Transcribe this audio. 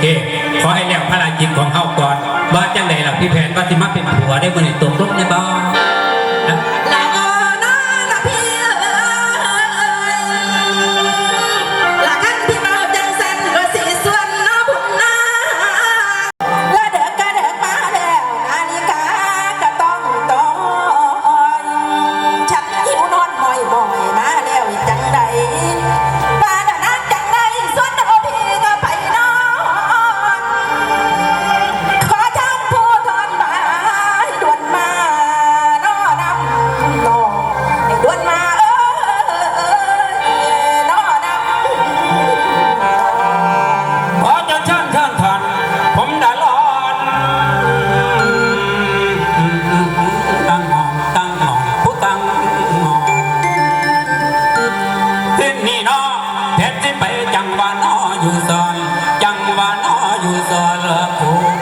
เค ขอให้แล้วภารกิจของเขาก่อนว่าจังไหนล่ะพี่แผนว่าสิมาเป็นผัวได้บนในตักลงในบ้ อยู่ซอยจังหวะน้ออยู่ซอยละผู้